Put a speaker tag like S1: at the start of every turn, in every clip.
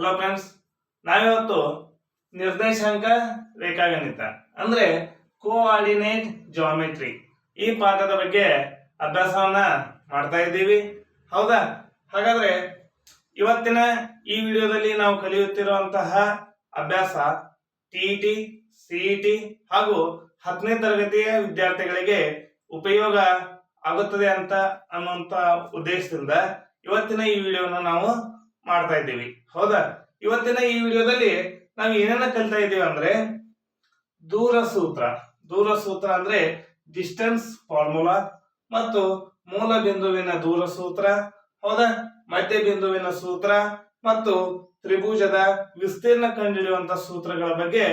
S1: Hello friends ನಾವಿವತ್ತು ನಿರ್ದೇಶಾಂಕ ರೇಖಾಗಣಿತ, ಅಂದ್ರೆ ಕೋಆರ್ಡಿನೇಟ್ ಜಾಮೆಟ್ರಿ ಈ ಪಾಠದ ಬಗ್ಗೆ ಅಭ್ಯಾಸವನ್ನ ಮಾಡ್ತಾ ಇದ್ದೀವಿ. ಹೌದಾ? ಹಾಗಾದ್ರೆ ಇವತ್ತಿನ ಈ ವಿಡಿಯೋದಲ್ಲಿ ನಾವು ಕಲಿಯುತ್ತಿರುವಂತಹ ಅಭ್ಯಾಸ ಟಿಇಟಿ ಸಿಇಟಿ ಹಾಗೂ ಹತ್ತನೇ ತರಗತಿಯ ವಿದ್ಯಾರ್ಥಿಗಳಿಗೆ ಉಪಯೋಗ ಆಗುತ್ತದೆ ಅಂತ ಅನ್ನುವಂತ ಉದ್ದೇಶದಿಂದ ಇವತ್ತಿನ ಈ ವಿಡಿಯೋನ ನಾವು ಮಾಡ್ತಾ ಇದ್ದೀವಿ. ಹೌದಾ? ಇವತ್ತಿನ ಈ ವಿಡಿಯೋದಲ್ಲಿ ನಾವು ಏನೇನ ಕಲ್ತಾ ಇದ್ದೀವಿ ಅಂದ್ರೆ ದೂರ ಸೂತ್ರ ದೂರ ಸೂತ್ರ ಅಂದ್ರೆ ಡಿಸ್ಟೆನ್ಸ್ ಫಾರ್ಮುಲಾ ಮತ್ತು ಮೂಲ ಬಿಂದುವಿನ ದೂರ ಸೂತ್ರ ಹೌದಾ? ಮಧ್ಯ ಬಿಂದುವಿನ ಸೂತ್ರ ಮತ್ತು ತ್ರಿಭುಜದ ವಿಸ್ತೀರ್ಣ ಕಂಡುಹಿಡಿಯುವಂತ ಸೂತ್ರಗಳ ಬಗ್ಗೆ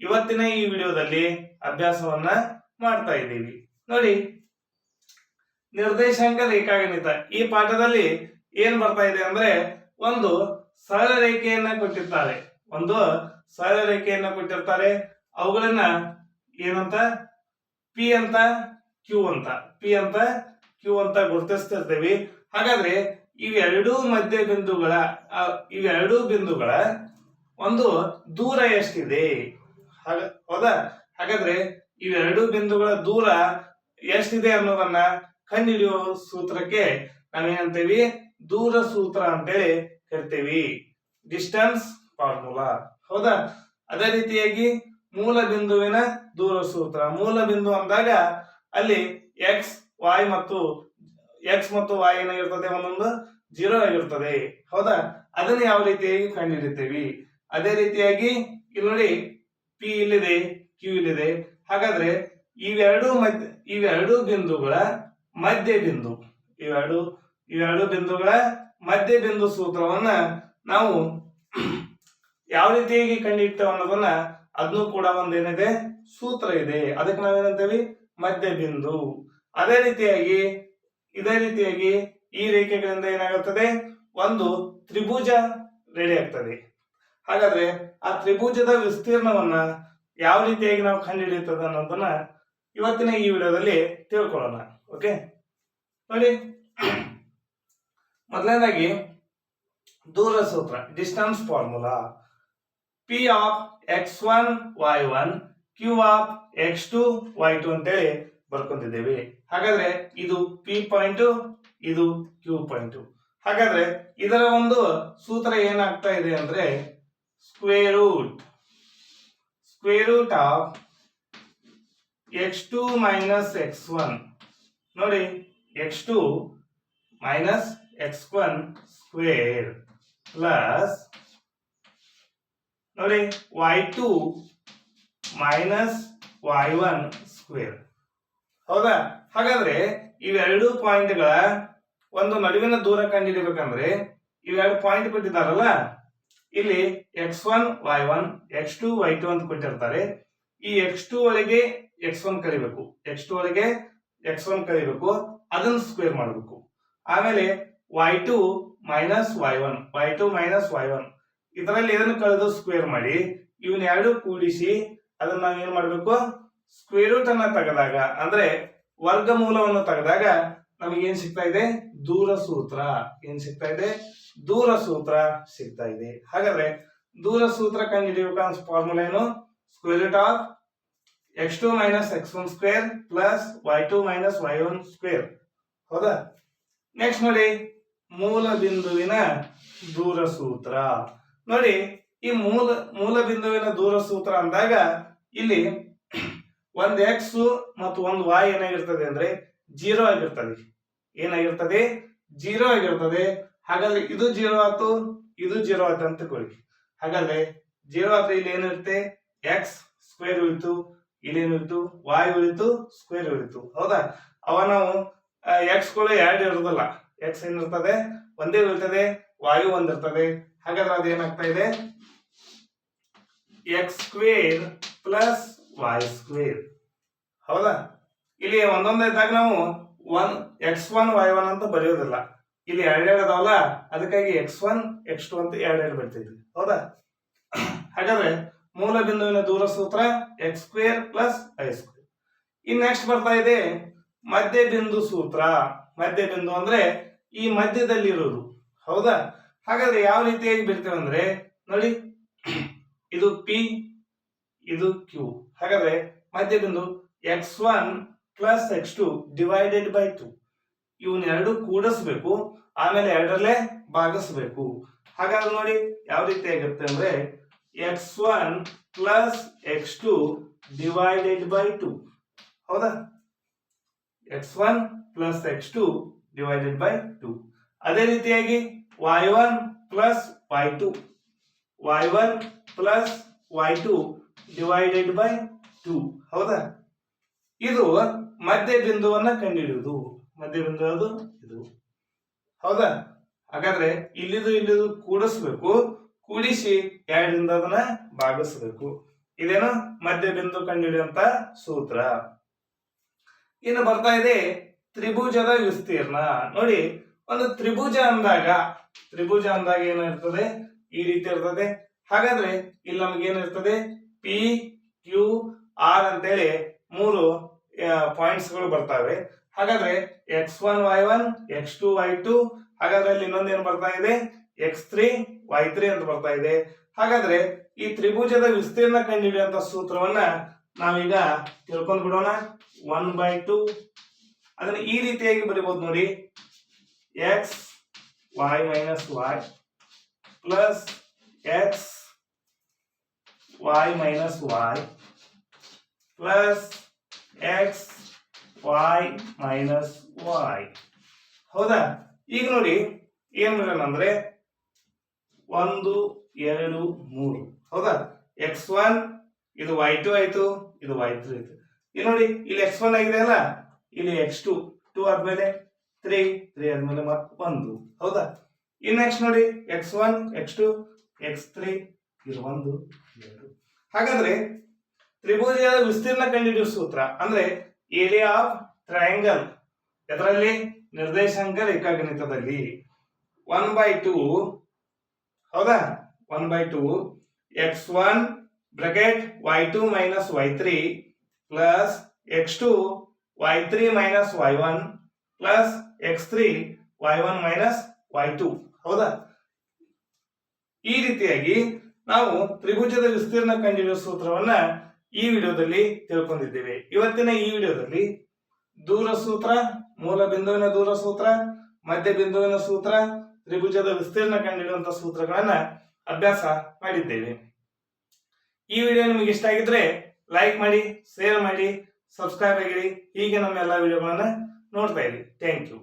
S1: ಇವತ್ತಿನ ಈ ವಿಡಿಯೋದಲ್ಲಿ ಅಭ್ಯಾಸವನ್ನ ಮಾಡ್ತಾ ಇದ್ದೀವಿ. ನೋಡಿ, ನಿರ್ದೇಶಾಂಕ ರೇಖಾಗಣಿತ. ಈ ಪಾಠದಲ್ಲಿ ಏನ್ ಬರ್ತಾ ಇದೆ ಅಂದ್ರೆ ಒಂದು ಸರಳ ರೇಖೆಯನ್ನ ಕೊಟ್ಟಿರ್ತಾರೆ. ಒಂದು ಸರಳ ರೇಖೆಯನ್ನ ಕೊಟ್ಟಿರ್ತಾರೆ. ಅವುಗಳನ್ನ ಏನಂತ? ಪಿ ಅಂತ ಕ್ಯೂ ಅಂತ. ಪಿ ಅಂತ ಕ್ಯೂ ಅಂತ ಗುರುತಿಸ್ತಿರ್ತೀವಿ. ಹಾಗಾದ್ರೆ ಇವೆರಡೂ ಮಧ್ಯ ಬಿಂದುಗಳ ಇವೆರಡೂ ಬಿಂದುಗಳ ಒಂದು ದೂರ ಎಷ್ಟಿದೆ? ಹಾಗ, ಹೌದಾ? ಹಾಗಾದ್ರೆ ಇವೆರಡೂ ಬಿಂದುಗಳ ದೂರ ಎಷ್ಟಿದೆ ಅನ್ನೋದನ್ನ ಕಂಡುಹಿಡಿಯುವ ಸೂತ್ರಕ್ಕೆ ನಾವೇನಂತೀವಿ ದೂರ ಸೂತ್ರ ಅಂತೇಳಿ ಕರಿತೀವಿ. ಡಿಸ್ಟೆನ್ಸ್ ಫಾರ್ಮುಲಾ ಹೌದಾ? ಅದೇ ರೀತಿಯಾಗಿ ಮೂಲ ಬಿಂದುವಿನ ದೂರ ಸೂತ್ರ. ಮೂಲ ಬಿಂದು ಅಂದಾಗ ಅಲ್ಲಿ ಎಕ್ಸ್ ವಾಯ್ ಮತ್ತು ಎಕ್ಸ್ ಮತ್ತು ವಾಯ್ ಏನಾಗಿರ್ತದೆ ಒಂದೊಂದು ಜೀರೋ ಆಗಿರ್ತದೆ. ಹೌದಾ? ಅದನ್ನ ಯಾವ ರೀತಿಯಾಗಿ ಕಂಡುಹಿಡಿತೀವಿ? ಅದೇ ರೀತಿಯಾಗಿ ಇಲ್ಲಿ ನೋಡಿ ಪಿ ಇಲ್ಲಿದೆ ಕ್ಯೂ ಇಲ್ಲಿದೆ. ಹಾಗಾದ್ರೆ ಇವೆರಡು ಮಧ್ಯ, ಇವೆರಡು ಬಿಂದುಗಳ ಮಧ್ಯ ಬಿಂದು ಇವೆರಡು ಇವೆರಡು ಬಿಂದುಗಳ ಮಧ್ಯ ಬಿಂದು ಸೂತ್ರವನ್ನ ನಾವು ಯಾವ ರೀತಿಯಾಗಿ ಕಂಡುಹಿಡ್ತೇವೆ ಅನ್ನೋದನ್ನ ಅದನ್ನು ಕೂಡ ಒಂದೇನಿದೆ, ಸೂತ್ರ ಇದೆ. ಅದಕ್ಕೆ ನಾವೇನಂತೇವಿ? ಮಧ್ಯ ಬಿಂದು. ಅದೇ ರೀತಿಯಾಗಿ, ಇದೇ ರೀತಿಯಾಗಿ ಈ ರೇಖೆಗಳಿಂದ ಏನಾಗುತ್ತದೆ? ಒಂದು ತ್ರಿಭುಜ ರೆಡಿ ಆಗ್ತದೆ. ಹಾಗಾದ್ರೆ ಆ ತ್ರಿಭುಜದ ವಿಸ್ತೀರ್ಣವನ್ನ ಯಾವ ರೀತಿಯಾಗಿ ನಾವು ಕಂಡುಹಿಡಿಯುತ್ತದೆ ಅನ್ನೋದನ್ನ ಇವತ್ತಿನ ಈ ವಿಡಿಯೋದಲ್ಲಿ ತಿಳ್ಕೊಳ್ಳೋಣ. ಓಕೆ ನೋಡಿ. ಮೊದಲನೇದಾಗಿ ದೂರ ಸೂತ್ರ distance formula P of X one Y one Q of X two Y two ಅಂತೇಳಿ ಬರ್ಕೊಂತಿದ್ದೇವೆ ಹಾಗಾದ್ರೆ ಇದು ಪಿ ಪಾಯಿಂಟ್ ಇದು ಕ್ಯೂ ಪಾಯಿಂಟ್ ಹಾಗಾದ್ರೆ ಇದರ ಒಂದು ಸೂತ್ರ ಏನಾಗ್ತಾ ಇದೆ ಅಂದ್ರೆ square root square root of X two minus X one ನೋಡಿ X two minus X one square plus ನೋಡಿ Y two minus Y one square ಹೌದಾ? ಹಾಗಾದ್ರೆ ಇವೆರಡು ಪಾಯಿಂಟ್ಗಳ ಒಂದು ನಡುವಿನ ದೂರ ಕಂಡುಹಿಡಿಬೇಕಂದ್ರೆ ಇವೆರಡು ಪಾಯಿಂಟ್ ಕೊಟ್ಟಿದ್ದಾರಲ್ಲ? ಇಲ್ಲಿ X one Y one X two Y two ಅಂತ ಕೊಟ್ಟಿರ್ತಾರೆ. ಈ ಎಕ್ಸ್ ಟು ಒಳಗೆ ಎಕ್ಸ್ ಒನ್ ಕಲಿಬೇಕು. ಎಕ್ಸ್ ಟು ಒಳಗೆ ಎಕ್ಸ್ ಒನ್ ಕಲಿಬೇಕು. ಅದನ್ನ ಸ್ಕ್ವೇರ್ ಮಾಡಬೇಕು. ಆಮೇಲೆ Y two minus Y one Y two minus Y one ಇದರಲ್ಲಿ ಇದನ್ನು ಕಳೆದು ಸ್ಕ್ವೇರ್ ಮಾಡಿ, ಇವನ್ ಎರಡು ಕೂಡಿಸಿ ಅದನ್ನ ನಾವು ಏನ್ ಮಾಡಬೇಕು? ಸ್ಕ್ವೇರ್ ರೂಟ್ ಅನ್ನ ತೆಗೆದಾಗ, ಅಂದ್ರೆ ವರ್ಗಮೂಲವನ್ನು ತೆಗೆದಾಗ ನಮಗೆ ಏನ್ ಸಿಗ್ತಾ ಇದೆ? ದೂರ ಸೂತ್ರ. ಏನ್ ಸಿಗ್ತಾ ಇದೆ? ದೂರ ಸೂತ್ರ ಸಿಗ್ತಾ ಇದೆ. ಹಾಗಾದ್ರೆ ದೂರ ಸೂತ್ರ ಕಂಡುಹಿಡಿಯಬೇಕಂತ ಫಾರ್ಮುಲಾ ಏನು? Square root of X two minus X one square plus Y two minus Y one square ಹೌದಾ? ನೆಕ್ಸ್ಟ್ ನೋಡಿ. ಮೂಲ ಬಿಂದುವಿನ ದೂರ ಸೂತ್ರ ನೋಡಿ, ಈ ಮೂಲ ಮೂಲ ಬಿಂದುವಿನ ದೂರ ಸೂತ್ರ ಅಂದಾಗ ಇಲ್ಲಿ ಒಂದ್ ಎಕ್ಸ್ ಮತ್ತು ಒಂದು ವಾಯ್ ಏನಾಗಿರ್ತದೆ ಅಂದ್ರೆ ಜೀರೋ ಆಗಿರ್ತದೆ. ಏನಾಗಿರ್ತದೆ? ಜೀರೋ ಆಗಿರ್ತದೆ. ಹಾಗಾದ್ರೆ ಇದು ಜೀರೋ ಆಯ್ತು, ಇದು ಜೀರೋ ಆಯ್ತು ಅಂತ ಕೊಡಿ ಹಾಗಾದ್ರೆ ಜೀರೋ ಆದ್ರೆ ಇಲ್ಲಿ ಏನಿರುತ್ತೆ? ಎಕ್ಸ್ ಸ್ಕ್ವೇರ್ ಉಳಿತು ಇಲ್ಲೇನಿತ್ತು ವಾಯ್ ಉಳಿತು ಸ್ಕ್ವೇರ್ ಉಳಿತು. ಹೌದಾ? ಅವ ನಾವು ಎಕ್ಸ್ಗಳು ಎರಡು ಇರೋದಿಲ್ಲ ಎಕ್ಸ್ ಏನಿರ್ತದೆ? ಒಂದೇ ಇರ್ತದೆ, ವಾಯು ಒಂದಿರ್ತದೆ. ಹಾಗಾದ್ರೆ ಅದೇನಾಗ್ತಾ ಇದೆ? X square plus Y square ಹೌದಾ? ಇಲ್ಲಿ ಒಂದೊಂದೇ ಇದ್ದಾಗ ನಾವು one X one Y one ಅಂತ ಬರೆಯೋದಿಲ್ಲ. ಇಲ್ಲಿ ಎರಡೆರಡು ಅದಾವಲ್ಲ ಅದಕ್ಕಾಗಿ ಎಕ್ಸ್ ಒನ್ ಎಕ್ಸ್ ಟು ಅಂತ ಎರಡೆರಡು ಬರ್ತಿದ್ವಿ ಹೌದಾ? ಹಾಗಾದ್ರೆ ಮೂಲ ಬಿಂದುವಿನ ದೂರ ಸೂತ್ರ X square plus Y square in next ಬರ್ತಾ ಇದೆ ಮಧ್ಯ ಬಿಂದು ಸೂತ್ರ. ಮಧ್ಯ ಬಿಂದು ಅಂದ್ರೆ ಈ ಮಧ್ಯದಲ್ಲಿರೋದು. ಹೌದಾ? ಹಾಗಾದ್ರೆ ಯಾವ ರೀತಿಯಾಗಿ ಬಿಡ್ತೇವೆ ಅಂದ್ರೆ, ನೋಡಿ, ಇದು ಪಿ ಇದು ಕ್ಯೂ ಹಾಗಾದ್ರೆ ಮಧ್ಯ ಬಿಂದು X one plus X two divided by two ಇವನ್ ಎರಡು ಕೂಡಿಸ್ಬೇಕು, ಆಮೇಲೆ ಎರಡರಲ್ಲೇ ಭಾಗಿಸ್ಬೇಕು. ಹಾಗಾದ್ರೆ ನೋಡಿ, ಯಾವ ರೀತಿ ಆಗುತ್ತೆ ಅಂದ್ರೆ X one plus X two divided by two ಹೌದಾ? X one plus X two divided by two ಅದೇ ರೀತಿಯಾಗಿ Y one plus Y two Y one plus Y two divided by two ಹೌದಾ? ಇದು ಮಧ್ಯ ಬಿಂದುವನ್ನ ಕಂಡುಹಿಡಿಯುವುದು ಮಧ್ಯ ಬಿಂದು ಅದು ಇದು. ಹೌದಾ? ಹಾಗಾದ್ರೆ ಇಲ್ಲಿದು ಇಲ್ಲಿದು ಕೂಡಿಸ್ಬೇಕು. ಕೂಡಿಸಿ ಎರಡರಿಂದ ಅದನ್ನ ಭಾಗಿಸ್ಬೇಕು. ಇದೇನು ಮಧ್ಯ ಬಿಂದು ಕಂಡುಹಿಡಿಯುವಂತ ಸೂತ್ರ. ಇನ್ನು ಬರ್ತಾ ಇದೆ ತ್ರಿಭುಜದ ವಿಸ್ತೀರ್ಣ. ನೋಡಿ, ಒಂದು ತ್ರಿಭುಜ ಅಂದಾಗ ತ್ರಿಭುಜ ಅಂದಾಗ ಏನಿರ್ತದೆ ಈ ರೀತಿ ಇರ್ತದೆ. ಹಾಗಾದ್ರೆ ಇಲ್ಲಿ ನಮ್ಗೆ ಏನಿರ್ತದೆ ಪಿ ಕ್ಯೂ ಆರ್ ಅಂತೇಳಿ ಮೂರು ಪಾಯಿಂಟ್ಸ್ಗಳು ಬರ್ತವೆ. ಹಾಗಾದ್ರೆ X one Y one X two Y two ಹಾಗಾದ್ರೆ ಅಲ್ಲಿ ಇನ್ನೊಂದು ಏನ್ ಬರ್ತಾ ಇದೆ? ಎಕ್ಸ್ ತ್ರೀ ವೈ ತ್ರೀ ಅಂತ ಬರ್ತಾ ಇದೆ. ಹಾಗಾದ್ರೆ ಈ ತ್ರಿಭುಜದ ವಿಸ್ತೀರ್ಣ ಕಂಡಿಡಿಯುವಂತ ಸೂತ್ರವನ್ನ ನಾವೀಗ ತಿಳ್ಕೊಂಡ್ ಬಿಡೋಣ ಒನ್ ಬೈ ಟು ಅದನ್ನ ಈ ರೀತಿಯಾಗಿ ಬರಿಬಹುದು ನೋಡಿ. X Y minus Y plus X Y minus Y plus X Y minus Y ಹೌದಾ? ಈಗ ನೋಡಿ, ಏನ್ ಅಂದ್ರೆ ಒಂದು, ಎರಡು, ಮೂರು. ಹೌದಾ? ಎಕ್ಸ್ ಒನ್ ಇದು ವೈ ಟು ಆಯ್ತು, ಇದು ವೈ ತ್ರೀ ಆಯ್ತು. ಇಲ್ಲಿ ನೋಡಿ, ಇಲ್ಲಿ ಎಕ್ಸ್ ಒನ್ ಆಗಿದೆ ಅಲ್ಲ? ಇಲ್ಲಿ ಎಕ್ಸ್ ಟು ಟೂ ಆದ್ಮೇಲೆ ತ್ರೀ ತ್ರೀ ಆದ್ಮೇಲೆ ಮತ್ ಒಂದು. ಹೌದಾ? ಇನ್ ನೆಕ್ಸ್ಟ್ ನೋಡಿ X one X two X three ಇದು ಒಂದು, ಎರಡು. ಹಾಗಾದ್ರೆ ತ್ರಿಭುಜದ ವಿಸ್ತೀರ್ಣ ಕಂಡುಹಿಡಿಯುವ ಸೂತ್ರ ಅಂದ್ರೆ ಏರಿಯಾ ಆಫ್ ಟ್ರಯಾಂಗಲ್ ಇದರಲ್ಲಿ ನಿರ್ದೇಶಾಂಕ ರೇಖಾಗಣಿತದಲ್ಲಿ. ಒನ್ ಬೈ ಟೂ ಹೌದಾ? One by two X one bracket Y two minus Y three plus X two Y three minus Y one plus X three Y one minus Y two ಹೌದಾ? ಈ ರೀತಿಯಾಗಿ ನಾವು ತ್ರಿಭುಜದ ವಿಸ್ತೀರ್ಣ ಕಂಡುಹಿಡಿಯುವ ಸೂತ್ರವನ್ನ ಈ ವಿಡಿಯೋದಲ್ಲಿ ತಿಳ್ಕೊಂಡಿದ್ದೇವೆ. ಇವತ್ತಿನ ಈ ವಿಡಿಯೋದಲ್ಲಿ ದೂರ ಸೂತ್ರ, ಮೂಲ ಬಿಂದುವಿನ ದೂರ ಸೂತ್ರ, ಮಧ್ಯ ಬಿಂದುವಿನ ಸೂತ್ರ, ತ್ರಿಭುಜದ ವಿಸ್ತೀರ್ಣ ಕಂಡುಹಿಡಿಯುವಂತ ಸೂತ್ರಗಳನ್ನ ಅಭ್ಯಾಸ ಮಾಡಿದ್ದೇವೆ. ಈ ವಿಡಿಯೋ ನಿಮಗೆ ಇಷ್ಟ ಆಗಿದ್ರೆ ಲೈಕ್ ಮಾಡಿ ಶೇರ್ ಮಾಡಿ ಸಬ್ಸ್ಕ್ರೈಬ್ ಆಗಿರಿ. ಹೀಗೆ ನಮ್ಮ ಎಲ್ಲ ವಿಡಿಯೋಗಳನ್ನು ನೋಡ್ತಾ ಇರಿ. Thank you